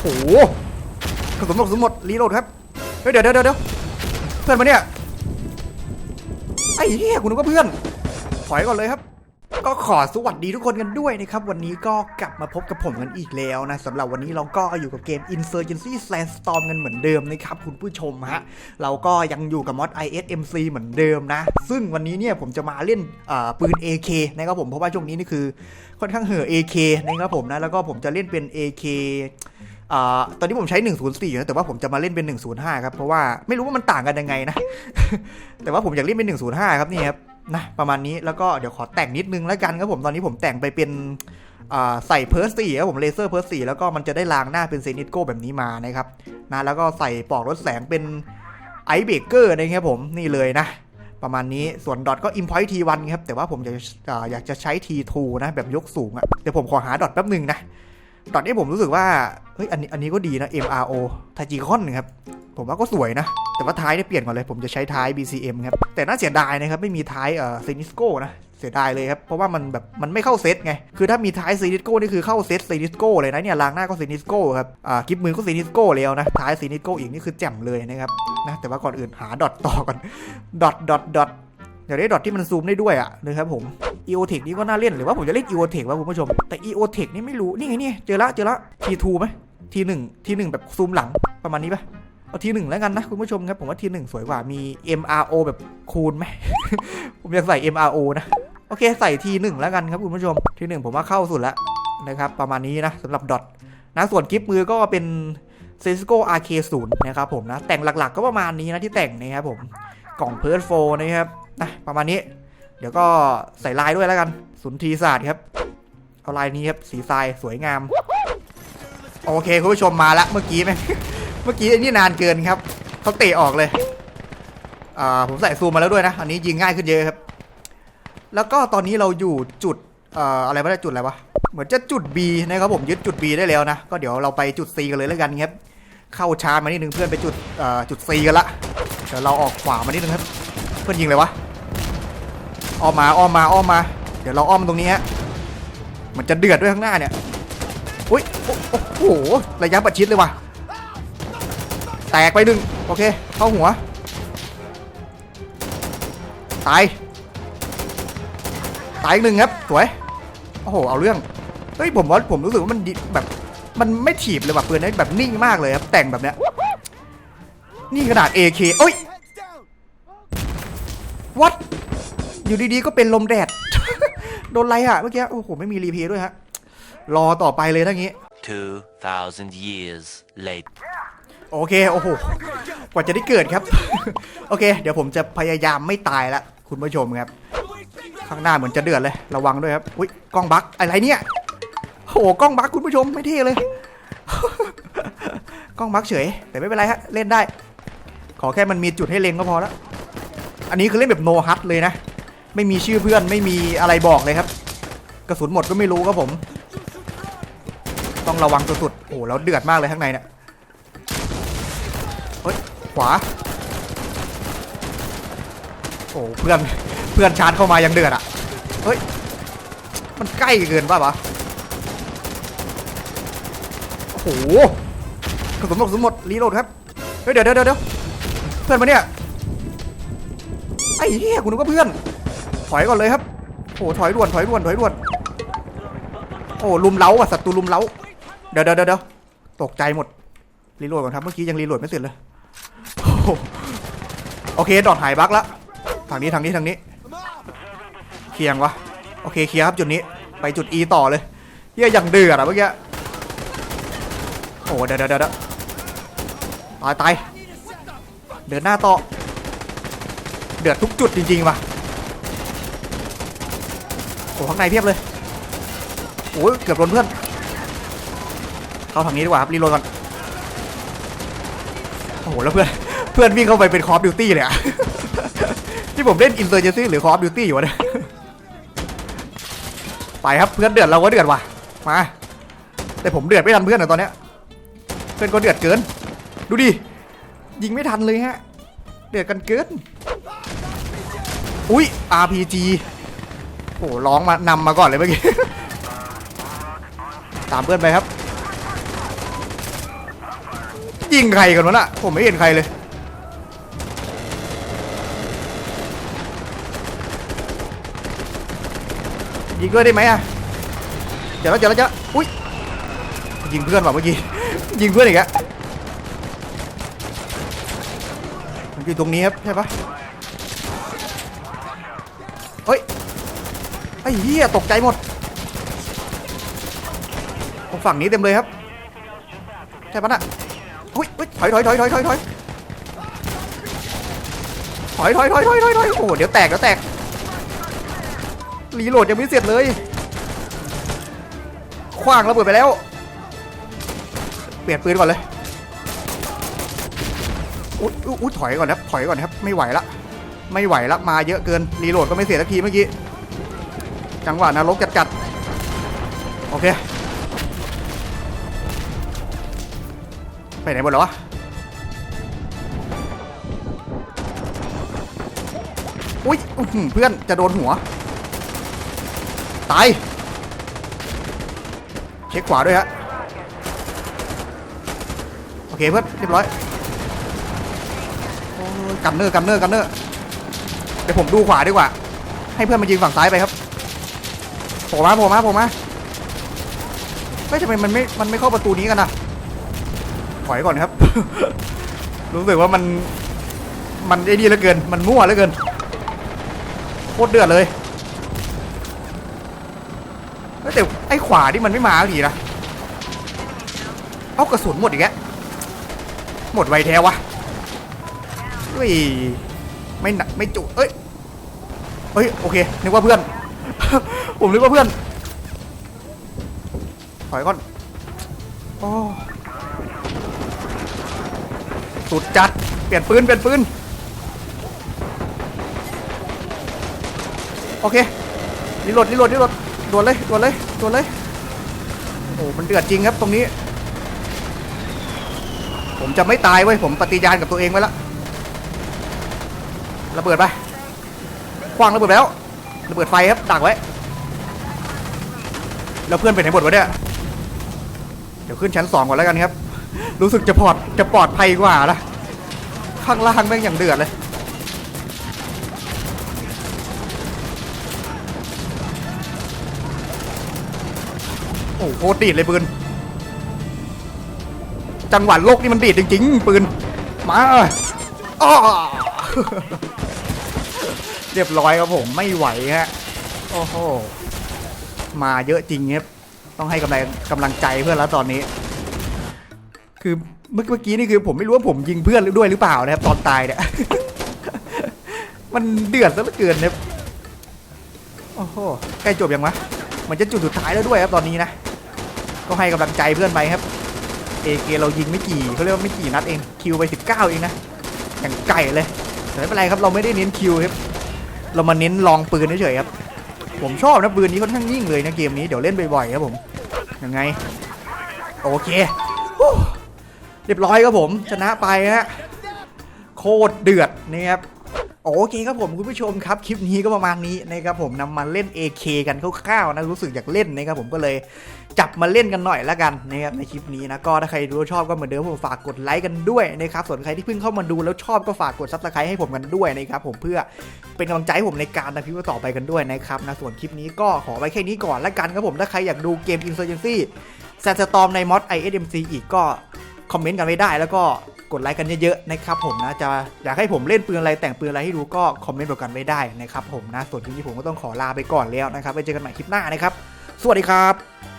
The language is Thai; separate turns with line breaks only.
โหกระสุนหมดกระสุนหมดรีโหลดครับ เฮ้ยเดี๋ยวเดี๋ยวเดี๋ยวเพื่อนมาเนี่ย ไอ้เหี้ยคุณนึกว่าเพื่อน ถอยก่อนเลยครับ ก็ขอสวัสดีทุกคนกันด้วยนะครับ วันนี้ก็กลับมาพบกับผมกันอีกแล้วนะสำหรับวันนี้เราก็อยู่กับเกม Insurgency Sandstorm กันเหมือนเดิมนะครับคุณผู้ชมฮะ เราก็ยังอยู่กับมอด ISMC เหมือนเดิมนะ ซึ่งวันนี้เนี่ยผมจะมาเล่นปืน AK นะครับผมเพราะว่าช่วงนี้นี่คือค่อนข้างเห่อ AK นะครับผมนะแล้วก็ผมจะเล่นเป็น AK ตอนนี้ผมใช้ 104นะ แต่ว่าผมจะมาเล่นเป็น 105 ครับ เพราะว่าไม่รู้ว่ามันต่างกันยังไงนะ แต่ว่าผมอยากเล่นเป็น 105 ครับนี่ครับนะประมาณนี้แล้วก็เดี๋ยวขอแต่งนิดนึงแล้วกันครับผมตอนนี้ผมแต่งไปเป็นใส่เพิร์สสี่ครับผมเลเซอร์เพิร์สสี่แล้วก็มันจะได้รางหน้าเป็นเซนิตโก้แบบนี้มานะครับนะแล้วก็ใส่ปลอกรถแสงเป็นไอเบเกอร์นะครับผมนี่เลยนะ ประมาณนี้ส่วนดอทก็ import T1 ครับ แต่ว่าผมจะอยากจะใช้ T2 นะแบบยกสูงอะ่ะเดี๋ยวผมขอหาดอทแป๊บหนึ่งนะดอทนี้ผมรู้สึกว่า ฮ้ยอันนี้อันนี้ก็ดีนะ MRO ไทจิคอนครับ ผมว่าก็สวยนะ แต่ว่าท้ายเนี่ยเปลี่ยนก่อนเลย ผมจะใช้ท้าย BCM ครับ แต่น่าเสียดายนะครับ ไม่มีท้ายเอ่อซินิสโก้นะเสียดายเลยครับ เพราะว่ามันแบบมันไม่เข้าเซตไง คือถ้ามีท้ายซินิสโก้นี่คือเข้าเซตซินิสโก้เลยนะเนี่ยรางหน้าก็ซินิสโก้ครับ อ่ากิฟมือก็ซินิสโก้แล้วนะ ท้ายซินิสโก้อีกนี่คือแจ่มเลยนะครับนะแต่ว่าก่อนอื่นหาดอทต่อก่อนดอทดอทดอทเดี๋ยวได้ดอทที่มันซูมได้ด้วยอะนะครับผม EOTech นี่ก็น่าเล่นหรือว่าผมจะเล่น EOTech วะคุณผู้ชมแต่ EOTech นี่ไม่รู้นี่ไงนี่เจอละเจอละ T2 ไหม T1 T1 แบบซูมหลังประมาณนี้ปะเอา T1 แล้วกันนะคุณผู้ชมครับผมว่า T1 สวยกว่ามี MRO แบบคูณไหม ผมอยากใส่ MRO นะ โอเคใส่ T1 แล้วกันครับคุณผู้ชม T1 ผมว่าเข้าสุดแล้วนะครับประมาณนี้นะสำหรับดอทนะส่วนกิฟต์มือก็เป็น Cisco RK0 นะครับผมนะ แต่งหลักๆก็ประมาณนี้นะที่แต่งนะครับผมกล่องเพิร์ดโฟนะครับนะประมาณนี้ เดี๋ยวก็ใส่ลายด้วยแล้วกัน สุนทรีศาสตร์ครับ เอาลายนี้ครับสีทรายสวยงาม โอเคคุณผู้ชมมาละเมื่อกี้ไหมเมื่อกี้อ้นี่นานเกินครับเขาเตะออกเลยอ่าผมใส่ซูมมาแล้วด้วยนะอันนี้ยิงง่ายขึ้นเยอะครับ แล้วก็ตอนนี้เราอยู่จุดเอ่ออะไรวะเนี่ยจุดอะไรวะเหมือนจะจุด B นะครับผมยึดจุด B ได้แล้วนะ ก็เดี๋ยวเราไปจุด C กันเลยแล้วกันครับเข้าชาร์จมานิดนึงเพื่อนไปจุดเอ่อจุด C กันละเดี๋ยวเราออกขวามานิดนึงครับ เพื่อนยิงเลยวะอ้อมมาอ้อมมาอ้อมมา เดี๋ยวเราอ้อมตรงนี้ฮะมันจะเดือดด้วยข้างหน้าเนี่ย อุ้ยโอ้โหระยะประชิดเลยว่ะ แตกไปหนึ่งโอเค เข้าหัว ตาย ตายอีกหนึ่งครับสวย โอ้โห เอาเรื่อง เฮ้ย ผมว่าผมรู้สึกว่ามันดิแบบ มันไม่ถีบเลยว่ะปืนนี้แบบนิ่งมากเลยครับ แต่งแบบเนี้ย นี่ขนาด AK เอ้ยวัดอยู่ดีๆ ก็เป็นลมแดด โดนไรอะเมื่อกี้ โอ้โห ไม่มีรีเพย์ด้วยฮะ รอต่อไปเลยทั้งนี้
2,000 years later.
โอเค โอ้โห กว่าจะได้เกิดครับ โอเค เดี๋ยวผมจะพยายามไม่ตายละคุณผู้ชมครับ ข้างหน้าเหมือนจะเดือดเลย ระวังด้วยครับ อุ้ยกล้องบั๊กอะไรเนี่ยโอ้โหกล้องบั๊กคุณผู้ชมไม่เท่เลย กล้องบั๊กเฉย แต่ไม่เป็นไรฮะ เล่นได้ ขอแค่มันมีจุดให้เล็งก็พอแล้ว อันนี้คือเล่นแบบโนฮัทเลยนะ ไม่มีชื่อเพื่อน ไม่มีอะไรบอกเลยครับ กระสุนหมดก็ไม่รู้ครับผม ต้องระวังสุดๆโอ้โหแล้วเดือดมากเลยข้างในเนี่ยเฮ้ยขวา โอ้เพื่อนเพื่อนชาร์จเข้ามายังเดือดอะเฮ้ยมันใกล้เกินป่ะวะโอ้โหกระสุนหมดกระสุนหมดรีโหลดครับเฮ้ยเดี๋ยวเดี๋ยวเดี๋ยวเพื่อนมาเนี่ยไอ้เหี้ยคุณนึกว่าเพื่อน ถอยก่อนเลยครับโอ้ถอยด่วนถอยด่วนถอยด่วนโอ้ลุมเล้าอะศัตรูลุมเล้า เดี๋ยวเดี๋ยวเดี๋ยวตกใจหมด รีโหลดก่อนครับ เมื่อกี้ยังรีโหลดไม่เสร็จเลยโอเค ดอทหายบั๊กแล้วทางนี้ทางนี้ทางนี้ เคลียงวะ โอเค เคลียร์ครับจุดนี้ ไปจุด E ต่อเลยเฮียอย่างเดือดอะเมื่อกี้ โอ้เดี๋ยวเดี๋ยวเดี๋ยวตายตายเดินหน้าต่อ เดือดทุกจุดจริงๆว่ะโอ้ข้างในเพียบเลยโอ้ยเกือบโดนเพื่อน เข้าทางนี้ดีกว่าครับรีโหลดก่อนโอ้โหแล้วเพื่อนเพื่อนวิ่งเข้าไปเป็นคอฟดิวตี้เลยอะที่ผมเล่นอินเตอร์เจนซี่หรือคอฟดิวตี้อยู่วะเนี่ยไปครับเพื่อนเดือดเราก็เดือดว่ะมาแต่ผมเดือดไม่ทันเพื่อนอะตอนเนี้ยเพื่อนก็เดือดเกิน ดูดิยิงไม่ทันเลยฮะเดือดกันเกินอุ้ย RPG โอ้ร้องมานำมาก่อนเลยเมื่อกี้ ตามเพื่อนไปครับ ยิงใครกันวะน่ะผมไม่เห็นใครเลย ยิงด้วยได้ไหมอะเดี๋ยวแล้วเดี๋ยวแล้วจะอุ้ยยิงเพื่อนว่ะเมื่อกี้ ยิงเพื่อนอีกอะมันอยู่ตรงนี้ครับใช่ปะเฮ้ยไอ้เหี้ยตกใจหมดตรงฝั่งนี้เต็มเลยครับใช่ปะน่ะ ถอยถอยถอยถอยถอยถอยถอยถอยถอยถอยถอยถอยโอ้โหเดี๋ยวแตกเดี๋ยวแตกรีโหลดยังไม่เสร็จเลยคว้างระเบิดไปแล้ว เปลี่ยนปืนก่อนเลยอุ๊ยอุ๊ยถอยก่อนครับถอยก่อนครับ ไม่ไหวละไม่ไหวละมาเยอะเกินรีโหลดก็ไม่เสร็จสักทีเมื่อกี้จังหวะนรกจัดๆโอเคไปไหนหมดแล้ววะ อุ๊ยเพื่อนจะโดนหัว ตาย เช็คขวาด้วยฮะ โอเคเพื่อนเรียบร้อยกันเนอร์กันเนอร์กันเนอร์เดี๋ยวผมดูขวาดีกว่า ให้เพื่อนมายิงฝั่งซ้ายไปครับโผล่มาโผล่มาโผล่มาไม่ทำไมมันไม่ มันไม่เข้าประตูนี้กันนะถอยก่อนครับ รู้สึกว่ามัน มันไอ้นี่เหลือเกิน มันมั่วเหลือเกิน ตรเดือดเลยแต่ไอ้ขวาที่มันไม่มาสักทีนะเอากระสุนหมดอีกแล้วหมดไวแท้วะเฮ้ยไม่หนักไม่จุเอ้ยเฮ้ยโอเคนึกว่าเพื่อน ผมนึกว่าเพื่อนถอยก่อนโอ้สุดจัดเปลี่ยนปืนเปลี่ยนปืน โอเครีโหลดรีโหลดรีโหลดด่วนเลยด่วนเลยด่วนเลยโอ้มันเดือดจริงครับตรงนี้ ผมจะไม่ตายเว้ยผมปฏิญาณกับตัวเองไว้ละระเบิดไปคว้างระเบิดแล้วระเบิดไฟครับดักไว้แล้วเพื่อนไปไหนหมดวะเนี่ยเดี๋ยวขึ้นชั้นสองก่อนแล้วกันครับ รู้สึกจะปลอดจะปลอดภัยกว่าละข้างล่างแม่งอย่างเดือดเลย โอ้โหตรดีดเลยปืน จังหวะโลกนี่มันดีดจริงๆ ปืน มาอ้อเรียบร้อยครับผมไม่ไหวฮะ โอ้โห มาเยอะจริงครับ ต้องให้กำลังกำลังใจเพื่อนแล้วตอนนี้ คือเมื่อกี้นี่คือผมไม่รู้ว่าผมยิงเพื่อนด้วยหรือเปล่านะครับ ตอนตายเนี่ย มันเดือดซะเหลือเกินนะครับ โอ้โห ใกล้จบยังวะ มันจะจุดสุดท้ายแล้วด้วยครับตอนนี้นะ ก็ให้กำลังใจเพื่อนไปครับเอเกเรายิงไม่กี่เขาเรียกว่าไม่กี่นัดเองคิวไป 19 เองนะอย่างไก่เลยแต่ไม่เป็นไรครับเราไม่ได้เน้นคิวครับเรามาเน้นลองปืนเฉยๆครับผมชอบนะปืนนี้ค่อนข้างยิ่งเลยนะเกมนี้เดี๋ยวเล่นบ่อยๆครับผมยังไง โอเคเรียบร้อยครับผมชนะไปฮะโคตรเดือดนะครับ โอเคครับผมคุณผู้ชมครับคลิปนี้ก็ประมาณนี้นะครับผมนำมาเล่น AK กันคร่าวๆนะรู้สึกอยากเล่นนะครับผมก็เลยจับมาเล่นกันหน่อยละกันนะครับในคลิปนี้นะก็ถ้าใครรู้ชอบก็เหมือนเดิมผมฝากกดไลค์กันด้วยนะครับส่วนใครที่เพิ่งเข้ามาดูแล้วชอบก็ฝากกดซับสไครต์ให้ผมกันด้วยนะครับผมเพื่อเป็นกำลังใจให้ผมในการทำคลิปต่อไปกันด้วยนะครับนะส่วนคลิปนี้ก็ขอไว้แค่นี้ก่อนละกันครับผมถ้าใครอยากดูเกม Insurgency แซนสตอมในมอด ISMC อีกก็คอมเมนต์กันไว้ได้แล้วก็ กดไลค์กันเยอะๆนะครับผมนะจะอยากให้ผมเล่นปืนอะไรแต่งปืนอะไรให้ดูก็คอมเมนต์บอกกันไว้ได้นะครับผมนะส่วนคลิปนี้ผมก็ต้องขอลาไปก่อนแล้วนะครับไว้เจอกันใหม่คลิปหน้านะครับ สวัสดีครับ